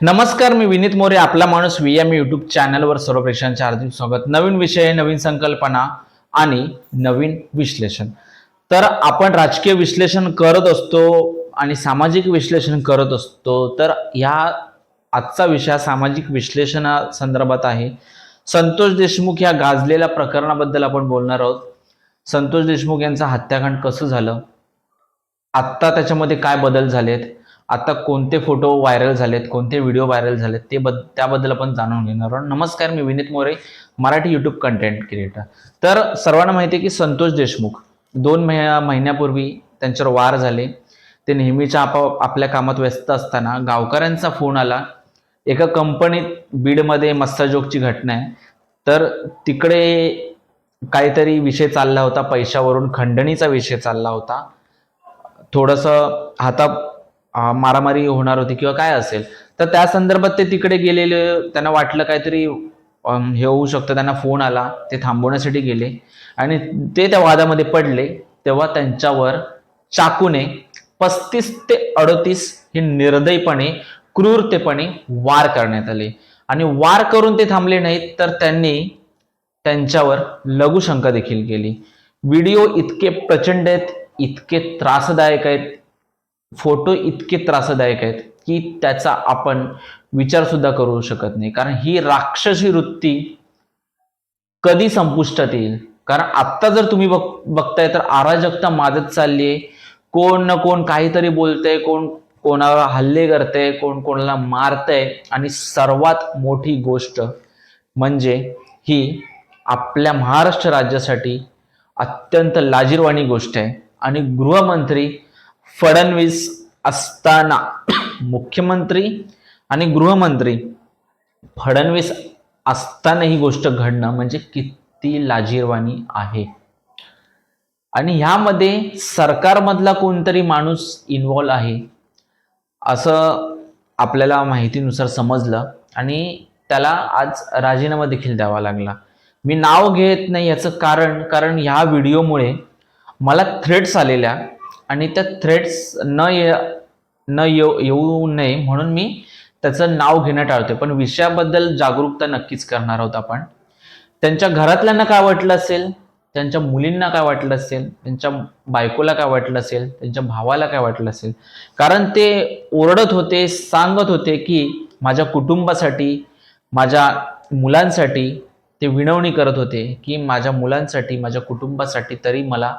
नमस्कार मी विनीत मोरे आपला माणूस व्ही एम यूट्यूब चॅनलवर सर्व प्रेक्षकांचे हार्दिक स्वागत. नवीन विषय नवीन संकल्पना आणि नवीन विश्लेषण. तर आपण राजकीय विश्लेषण करत असतो आणि सामाजिक विश्लेषण करत असतो तर ह्या आजचा विषय हा सामाजिक विश्लेषणा संदर्भात आहे. संतोष देशमुख या गाजलेल्या प्रकरणाबद्दल आपण बोलणार आहोत. संतोष देशमुख यांचं हत्याकांड कसं झालं? आत्ता त्याच्यामध्ये काय बदल झालेत? आता कोणते फोटो व्हायरल झालेत कोणते व्हिडिओ व्हायरल झालेत ते बद त्याबद्दल आपण जाणून घेणार आहोत. नमस्कार मी Vineet More Marathi YouTube content creator तर सर्वांना माहिती आहे की संतोष देशमुख दोन महि महिन्यापूर्वी त्यांच्यावर वार झाले. ते नेहमीच्या आपा आपल्या कामात व्यस्त असताना गावकऱ्यांचा फोन आला. एका कंपनीत बीडमध्ये मस्साजोगची घटना आहे. तर तिकडे काहीतरी विषय चालला होता पैशावरून खंडणीचा विषय चालला होता. थोडंसं हाता मारामारी होणार होती किंवा काय असेल. तर त्या संदर्भात ते तिकडे गेलेले त्यांना वाटलं काहीतरी हे होऊ शकतं त्यांना फोन आला ते थांबवण्यासाठी गेले. आणि ते त्या वादामध्ये पडले तेव्हा त्यांच्यावर चाकूने पस्तीस ते अडतीस हे निर्दयीपणे क्रूरतेपणे वार करण्यात आले. आणि वार करून ते थांबले नाहीत तर त्यांनी त्यांच्यावर लघुशंका देखील केली. व्हिडिओ इतके प्रचंड आहेत इतके त्रासदायक आहेत फोटो इतके त्रासदायक आहेत की त्याचा आपण विचार सुद्धा करू शकत नाही. कारण ही राक्षसी वृत्ती कधी संपुष्टात येईल? कारण आत्ता जर तुम्ही बघ बघताय तर अराजकता माजत चालली आहे कोण ना कोण काहीतरी बोलतंय कोण कोणाला हल्ले करतंय कोण कोणाला मारतंय. आणि सर्वात मोठी गोष्ट म्हणजे ही आपल्या महाराष्ट्र राज्यासाठी अत्यंत लाजीरवाणी गोष्ट आहे. आणि गृहमंत्री फडणवीस असताना मुख्यमंत्री आणि गृहमंत्री फडणवीस असताना ही गोष्ट घडणं म्हणजे किती लाजीरवाणी आहे. आणि ह्यामध्ये सरकारमधला कोणतरी माणूस इन्वॉल्व आहे असं आपल्याला माहितीनुसार समजलं. आणि त्याला आज राजीनामा देखील द्यावा लागला. मी नाव घेत नाही याचं कारण कारण ह्या व्हिडिओमुळे मला थ्रेड्स आलेल्या आणि त्या थ्रेड्स न ये न येऊ येऊ नये म्हणून मी त्याचं नाव घेणं टाळतोय. पण विषयाबद्दल जागरूकता नक्कीच करणार आहोत आपण. त्यांच्या घरातल्यांना काय वाटलं असेल? त्यांच्या मुलींना काय वाटलं असेल? त्यांच्या बायकोला काय वाटलं असेल? त्यांच्या भावाला काय वाटलं असेल? कारण ते ओरडत होते सांगत होते की माझ्या कुटुंबासाठी माझ्या मुलांसाठी ते विनवणी करत होते की माझ्या मुलांसाठी माझ्या कुटुंबासाठी तरी मला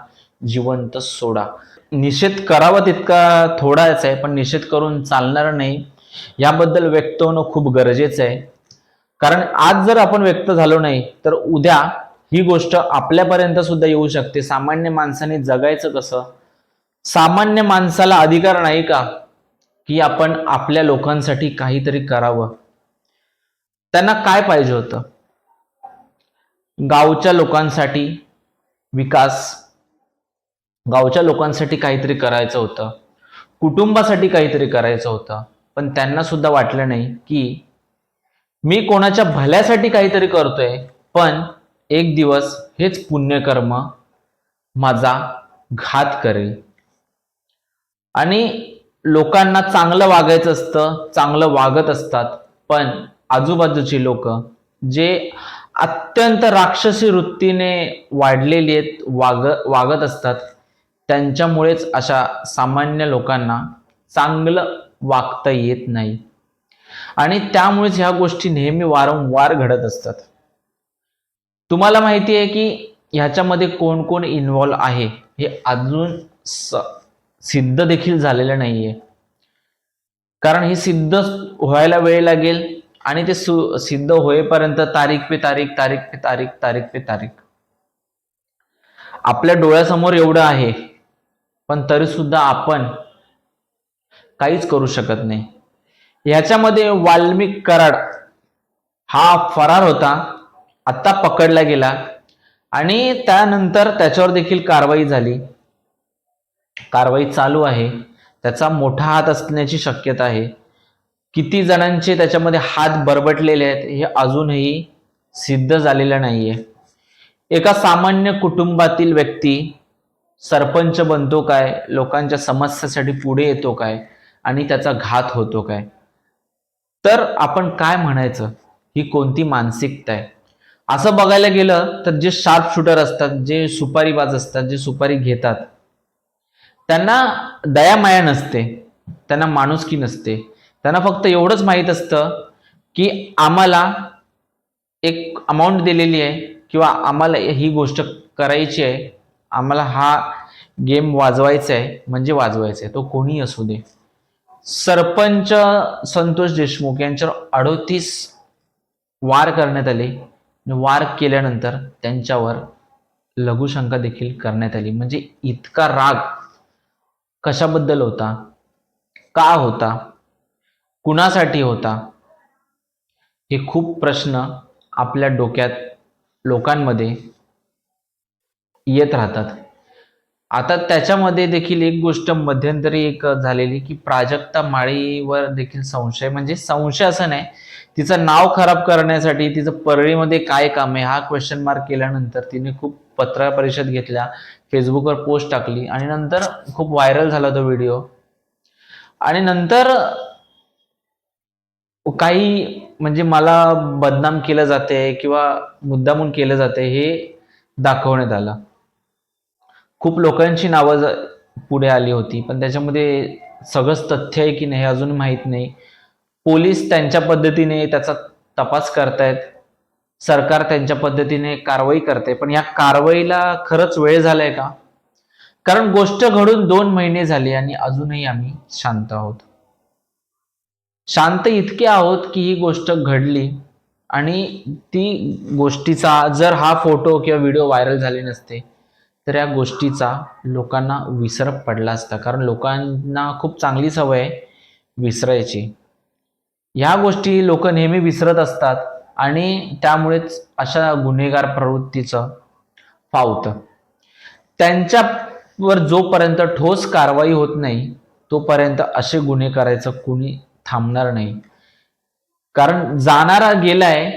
जिवंत सोडा. निषेध करावा तितका थोडाच आहे पण निषेध करून चालणार नाही याबद्दल व्यक्त होणं खूप गरजेचं आहे. कारण आज जर आपण व्यक्त झालो नाही तर उद्या ही गोष्ट आपल्यापर्यंत सुद्धा येऊ शकते. सामान्य माणसाने जगायचं कसं? सामान्य माणसाला अधिकार नाही का? की आपण आपल्या लोकांसाठी काहीतरी करावं. त्यांना काय पाहिजे होतं? गावच्या लोकांसाठी विकास गावच्या लोकांसाठी काहीतरी करायचं होतं. कुटुंबासाठी काहीतरी करायचं होतं. पण त्यांना सुद्धा वाटलं नाही की मी कोणाच्या भल्यासाठी काहीतरी करतोय पण एक दिवस हेच पुण्यकर्म माझा घात करेल. आणि लोकांना चांगलं वागायचं असतं चांगलं वागत असतात पण आजूबाजूची लोक जे अत्यंत राक्षसी वृत्तीने वाढलेली आहेत वाग वागत असतात त्यांच्यामुळेच अशा सामान्य लोकांना चांगलं वागता येत नाही. आणि त्यामुळेच ह्या गोष्टी नेहमी वारंवार घडत असतात. तुम्हाला माहिती आहे की ह्याच्यामध्ये कोण कोण इन्व्हॉल्व आहे हे अजून सिद्ध देखील झालेलं नाहीये. कारण हे सिद्ध व्हायला वेळ लागेल आणि ते सु सिद्ध होईपर्यंत तारीख पे तारीख तारीख पे तारीख तारीख पे तारीख. आपल्या डोळ्यासमोर एवढं आहे. पण तरीसुद्धा आपण काहीच करू शकत नाही. ह्याच्यामध्ये वाल्मिक कराड हा फरार होता आत्ता पकडला गेला आणि त्यानंतर त्याच्यावर देखील कारवाई झाली. कारवाई चालू आहे. त्याचा मोठा हात असण्याची शक्यता आहे. किती जणांचे त्याच्यामध्ये हात बरबटलेले आहेत हे अजूनही सिद्ध झालेलं नाहीये. एका सामान्य कुटुंबातील व्यक्ती सरपंच बनतो काय? लोकांच्या समस्यासाठी पुढे येतो काय? आणि त्याचा घात होतो काय? तर आपण काय म्हणायचं? ही कोणती मानसिकता आहे? असं बघायला गेलं तर जे शार्प शूटर असतात जे सुपारीबाज असतात जे सुपारी घेतात त्यांना दयामाया नसते. त्यांना माणुसकी नसते. त्यांना फक्त एवढंच माहीत असतं की आम्हाला एक अमाऊंट दिलेली आहे किंवा आम्हाला ही गोष्ट करायची आहे आम्हाला हा गेम वाजवायचा आहे म्हणजे वाजवायचा आहे. तो कोणी असू दे. सरपंच संतोष देशमुख यांच्यावर अडोतीस वार करण्यात आले. वार केल्यानंतर त्यांच्यावर लघुशंका देखील करण्यात आली. म्हणजे इतका राग कशाबद्दल होता? का होता? कुणासाठी होता? हे खूप प्रश्न आपल्या डोक्यात लोकांमध्ये येत राहतात. आता त्याच्यामध्ये देखील एक गोष्ट मध्यंतरी एक झालेली की प्राजक्ता माळीवर देखील संशय म्हणजे संशय असं नाही तिचं नाव खराब करण्यासाठी तिचं परळीमध्ये काय काम आहे हा क्वेश्चन मार्क केल्यानंतर तिने खूप पत्रकार परिषद घेतल्या फेसबुकवर पोस्ट टाकली आणि नंतर खूप व्हायरल झाला तो व्हिडिओ आणि नंतर काही म्हणजे मला बदनाम केलं जाते किंवा मुद्दामून केलं जाते हे दाखवण्यात आलं. खूप लोकांची नावं पुढे आली होती पण त्याच्यामध्ये सगळंच तथ्य आहे की नाही हे अजून माहीत नाही. पोलीस त्यांच्या पद्धतीने त्याचा तपास करतायत सरकार त्यांच्या पद्धतीने कारवाई करते. पण या कारवाईला खरंच वेळ झालाय का? कारण गोष्ट घडून दोन महिने झाले आणि अजूनही आम्ही शांत आहोत. शांत इतके आहोत की ही गोष्ट घडली आणि ती गोष्टीचा जर हा फोटो किंवा व्हिडिओ व्हायरल झाले नसते तर या गोष्टीचा लोकांना विसर पडला असता. कारण लोकांना खूप चांगली सवय आहे विसरायची. ह्या गोष्टी लोक नेहमी विसरत असतात आणि त्यामुळेच अशा गुन्हेगार प्रवृत्तीचं फावतं त्यांच्यावर जोपर्यंत ठोस कारवाई होत नाही तोपर्यंत असे गुन्हे करायचं कुणी थांबणार नाही. कारण जाणारा गेलाय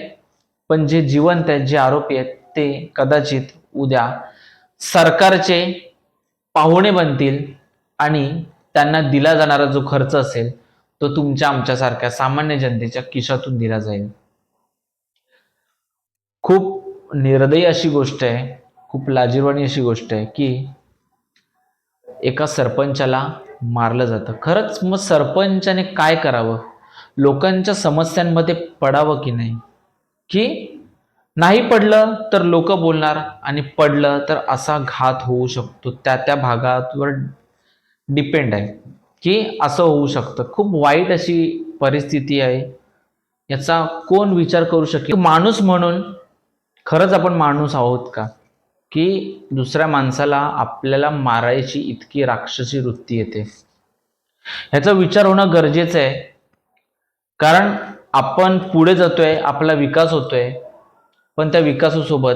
पण जे जिवंत आहेत जे आरोपी आहेत ते कदाचित उद्या सरकारचे पाहुणे बनतील आणि त्यांना दिला जाणारा जो खर्च असेल तो तुमच्या आमच्यासारख्या सामान्य जनतेच्या खिशातून दिला जाईल. खूप निर्दयी अशी गोष्ट आहे खूप लाजीरवाणी अशी गोष्ट आहे की एका सरपंचाला मारलं जातं. खरंच मग सरपंचाने काय करावं? लोकांच्या समस्यांमध्ये पडावं की नाही? की नाही पडलं तर लोक बोलणार आणि पडलं तर असा घात होऊ शकतो. त्या त्या भागावर डिपेंड आहे की असं होऊ शकतं. खूप वाईट अशी परिस्थिती आहे. याचा कोण विचार करू शकेल? माणूस म्हणून खरंच आपण माणूस आहोत का? की दुसऱ्या माणसाला आपल्याला मारायची इतकी राक्षसी वृत्ती येते. ह्याचा विचार होणं गरजेचं आहे. कारण आपण पुढे जातोय आपला विकास होतोय. पण त्या विकासासोबत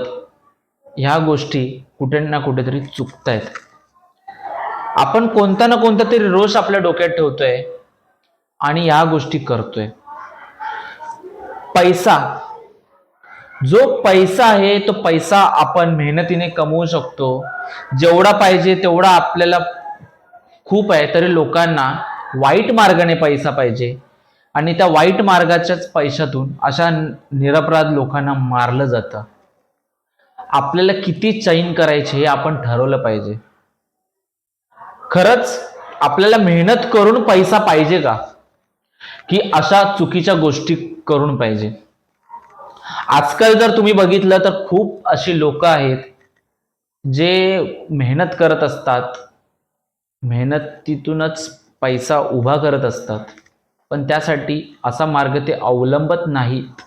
ह्या गोष्टी कुठे ना कुठेतरी चुकतायत. आपण कोणता ना कोणता तरी रोष आपल्या डोक्यात ठेवतोय आणि ह्या गोष्टी करतोय. पैसा. जो पैसा आहे तो पैसा आपण मेहनतीने कमवू शकतो. जेवढा पाहिजे तेवढा आपल्याला खूप आहे तरी लोकांना वाईट मार्गाने पैसा पाहिजे. आणि त्या वाईट मार्गाच्याच पैशातून अशा निरपराध लोकांना मारलं जातं. आपल्याला किती चैन करायचे हे आपण ठरवलं पाहिजे. खरंच आपल्याला मेहनत करून पैसा पाहिजे का? की अशा चुकीच्या गोष्टी करून पाहिजे. आजकाल जर तुम्ही बघितलं तर खूप अशी लोक आहेत जे मेहनत करत असतात. मेहनतीतूनच पैसा उभा करत असतात. पण त्यासाठी असा मार्ग ते अवलंबत नाहीत.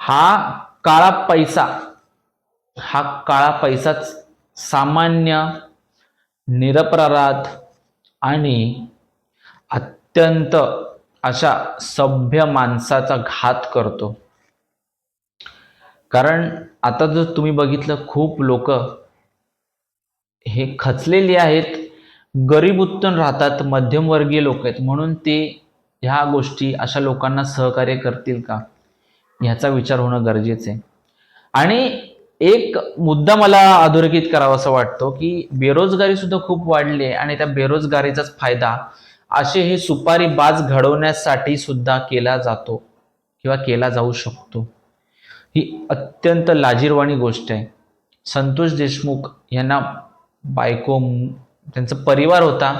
हा काळा पैसा हा काळा पैसाच सामान्य निरपराध आणि अत्यंत अशा सभ्य माणसाचा घात करतो. कारण आता जर तुम्ही बघितलं खूप लोक हे खचलेली आहेत गरीब उत्तम राहतात मध्यमवर्गीय लोक आहेत. म्हणून ते ह्या गोष्टी अशा लोकांना सहकार्य करतील का? ह्याचा विचार होणं गरजेचं आहे. आणि एक मुद्दा मला अधोरेखित करावा असं वाटतो की बेरोजगारी सुद्धा खूप वाढली आहे आणि त्या बेरोजगारीचाच फायदा असे हे सुपारी बाज घडवण्यासाठी सुद्धा केला जातो किंवा केला जाऊ शकतो. ही अत्यंत लाजीरवाणी गोष्ट आहे. संतोष देशमुख यांना बायको त्यांचा परिवार होता.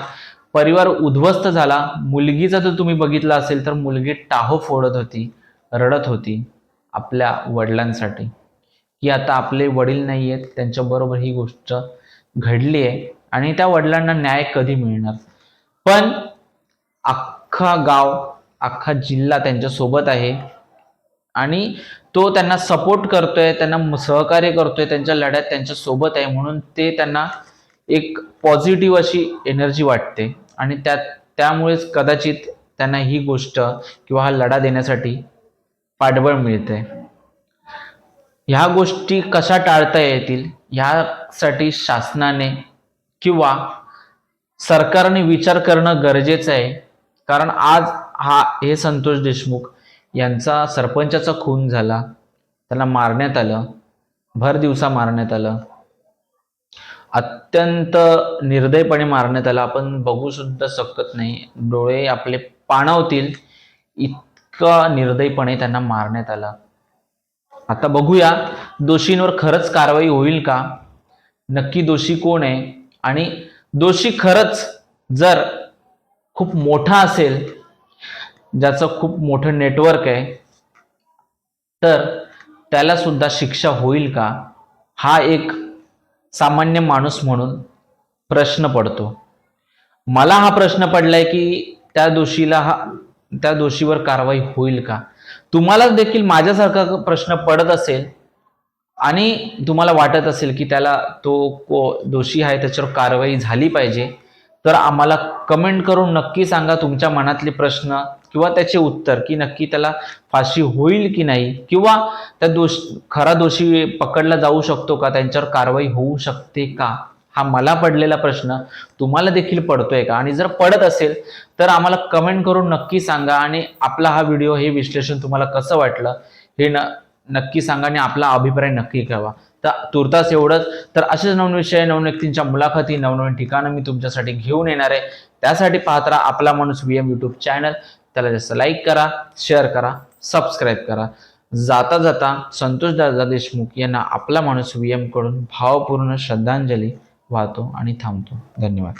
परिवार उद्ध्वस्त झाला. मुलगीचा जर तुम्ही बघितला असेल तर मुलगी टाहो फोडत होती रडत होती आपल्या वडिलांसाठी. की आता आपले वडील नाही आहेत त्यांच्याबरोबर ही गोष्ट घडली आहे आणि त्या वडिलांना न्याय कधी मिळणार? पण अख्खा गाव अख्खा जिल्हा त्यांच्यासोबत आहे आणि तो त्यांना सपोर्ट करतोय त्यांना सहकार्य करतोय त्यांच्या लढ्यात त्यांच्यासोबत आहे म्हणून ते त्यांना एक पॉझिटिव्ह अशी एनर्जी वाटते. आणि त्या त्यामुळेच कदाचित त्यांना ही गोष्ट किंवा हा लढा देण्यासाठी पाठबळ मिळते. ह्या गोष्टी कशा टाळता येतील? ह्यासाठी शासनाने किंवा सरकारने विचार करणं गरजेचं आहे. कारण आज हा हे संतोष देशमुख यांचा सरपंचाचा खून झाला. त्याला मारण्यात आलं. भर दिवसा मारण्यात आलं. अत्यंत निर्दयपणे मारण्यात आला. आपण बघू सुद्धा शकत नाही. डोळे आपले पाणावतील. इतका निर्दयपणे त्यांना मारण्यात आला. आता बघूया दोषींवर खरंच कारवाई होईल का? नक्की दोषी कोण आहे? आणि दोषी खरंच जर खूप मोठा असेल ज्याचं खूप मोठं नेटवर्क आहे तर त्याला सुद्धा शिक्षा होईल का? हा एक सामान्य माणूस म्हणून प्रश्न पडतो. मला हा प्रश्न पडलाय की त्या दोषीला हा त्या दोषीवर कारवाई होईल का? तुम्हाला देखील माझ्यासारखा प्रश्न पडत असेल आणि तुम्हाला वाटत असेल की त्याला तो को दोषी आहे त्याच्यावर कारवाई झाली पाहिजे. तर आम्हाला कमेंट करून नक्की सांगा तुमच्या मनातले प्रश्न किंवा त्याचे उत्तर की नक्की त्याला फाशी होईल की नाही? किंवा त्या दोष खरा दोषी पकडला जाऊ शकतो का? त्यांच्यावर कारवाई होऊ शकते का? हा मला पडलेला प्रश्न तुम्हाला देखील पडतोय का? आणि जर पडत असेल तर आम्हाला कमेंट करून नक्की सांगा आणि आपला हा व्हिडिओ हे विश्लेषण तुम्हाला कसं वाटलं हे न नक्की सांगा आणि आपला अभिप्राय नक्की कळवा. तर तुर्तास एवढंच. तर असेच नवीन विषय नवीन व्यक्तींच्या मुलाखती नवनवीन ठिकाणं मी तुमच्यासाठी घेऊन येणार आहे. त्यासाठी पाहत राहा आपला माणूस व्ही एम यूट्यूब चॅनल त्याला जास्त लाईक करा शेअर करा सबस्क्राईब करा. जाता जाता संतोष दादा देशमुख यांना आपला माणूस व्ही एमकडून भावपूर्ण श्रद्धांजली वाहतो आणि थांबतो. धन्यवाद.